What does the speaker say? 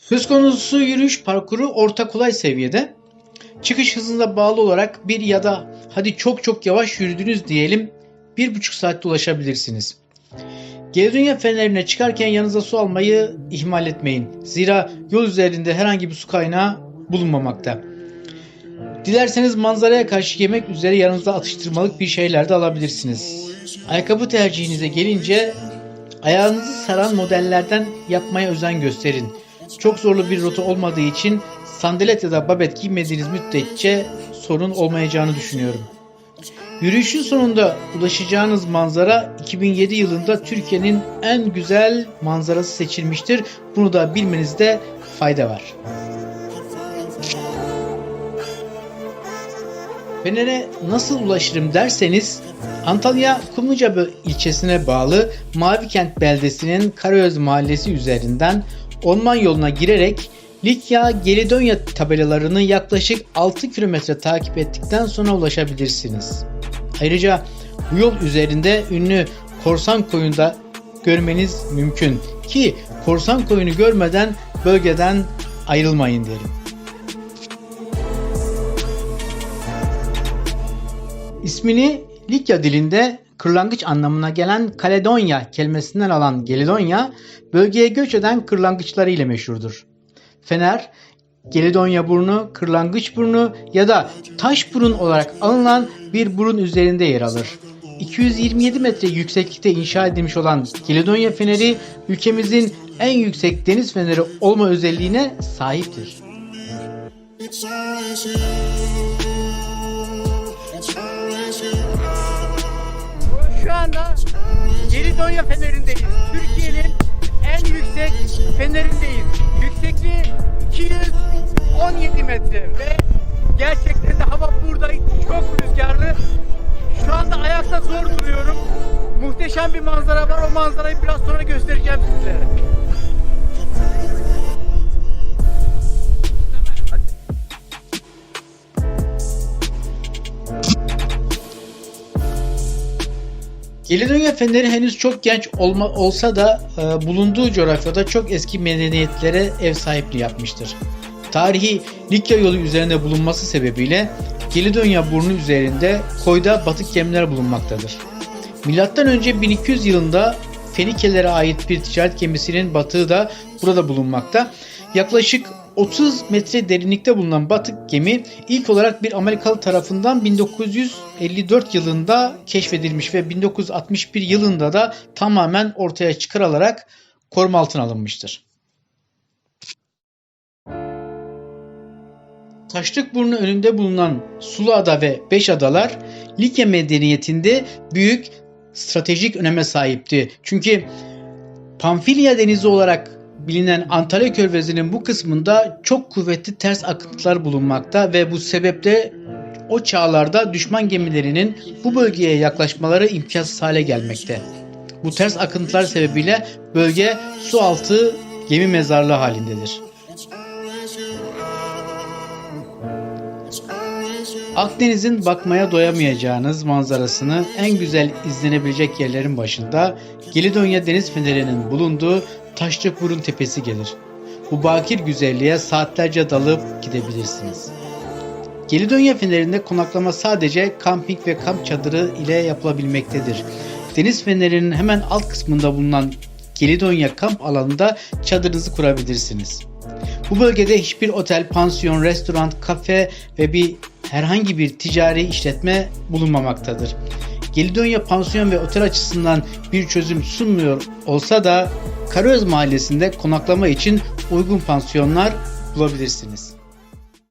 Söz konusu yürüyüş parkuru orta kolay seviyede. Çıkış hızına bağlı olarak bir ya da hadi çok çok yavaş yürüdünüz diyelim bir buçuk saatte ulaşabilirsiniz. Geri dünya fenerine çıkarken yanınıza su almayı ihmal etmeyin. Zira yol üzerinde herhangi bir su kaynağı bulunmamakta. Dilerseniz manzaraya karşı yemek üzere yanınıza atıştırmalık bir şeyler de alabilirsiniz. Ayakkabı tercihinize gelince ayağınızı saran modellerden yapmaya özen gösterin. Çok zorlu bir rota olmadığı için sandalet ya da babet giymediğiniz müddetçe sorun olmayacağını düşünüyorum. Yürüyüşün sonunda ulaşacağınız manzara 2007 yılında Türkiye'nin en güzel manzarası seçilmiştir. Bunu da bilmenizde fayda var. Fener'e nasıl ulaşırım derseniz Antalya Kumluca ilçesine bağlı Mavikent beldesinin Karayöz mahallesi üzerinden orman yoluna girerek Likya Gelidonya tabelalarını yaklaşık 6 kilometre takip ettikten sonra ulaşabilirsiniz. Ayrıca bu yol üzerinde ünlü korsan koyunu da görmeniz mümkün ki korsan koyunu görmeden bölgeden ayrılmayın derim. İsmini Likya dilinde kırlangıç anlamına gelen Kaledonya kelimesinden alan Gelidonya, bölgeye göç eden kırlangıçları ile meşhurdur. Fener, Gelidonya burnu, kırlangıç burnu ya da taş burun olarak alınan bir burun üzerinde yer alır. 227 metre yükseklikte inşa edilmiş olan Gelidonya Feneri ülkemizin en yüksek deniz feneri olma özelliğine sahiptir. It's anda Gelidonya Feneri'ndeyiz. Türkiye'nin en yüksek fenerindeyiz. Yüksekliği 217 metre ve gerçekten de hava burada çok rüzgarlı. Şu anda ayakta zor duruyorum. Muhteşem bir manzara var. O manzarayı biraz sonra göstereceğim sizlere. Gelidonya Feneri henüz çok genç olma, olsa da e, bulunduğu coğrafyada çok eski medeniyetlere ev sahipliği yapmıştır. Tarihi Likya yolu üzerinde bulunması sebebiyle Gelidonya burnu üzerinde koyda batık gemiler bulunmaktadır. Milattan önce 1200 yılında Fenikelere ait bir ticaret gemisinin batığı da burada bulunmakta. Yaklaşık 30 metre derinlikte bulunan batık gemi ilk olarak bir Amerikalı tarafından 1954 yılında keşfedilmiş ve 1961 yılında da tamamen ortaya çıkarılarak koruma altına alınmıştır. Taşlıkburnu önünde bulunan Suluada ve Beş Adalar Likya medeniyetinde büyük stratejik öneme sahipti. Çünkü Pamfilya Denizi olarak bilinen Antalya Körfezi'nin bu kısmında çok kuvvetli ters akıntılar bulunmakta ve bu sebeple o çağlarda düşman gemilerinin bu bölgeye yaklaşmaları imkansız hale gelmekte. Bu ters akıntılar sebebiyle bölge su altı gemi mezarlığı halindedir. Akdeniz'in bakmaya doyamayacağınız manzarasını en güzel izlenebilecek yerlerin başında Gelidonya Deniz Feneri'nin bulunduğu Taşlıkburun Tepesi gelir. Bu bakir güzelliğe saatlerce dalıp gidebilirsiniz. Gelidonya Feneri'nde konaklama sadece kamping ve kamp çadırı ile yapılabilmektedir. Deniz Feneri'nin hemen alt kısmında bulunan Gelidonya kamp alanında çadırınızı kurabilirsiniz. Bu bölgede hiçbir otel, pansiyon, restoran, kafe ve bir herhangi bir ticari işletme bulunmamaktadır. Gelidonya pansiyon ve otel açısından bir çözüm sunmuyor olsa da Karayöz mahallesinde konaklama için uygun pansiyonlar bulabilirsiniz.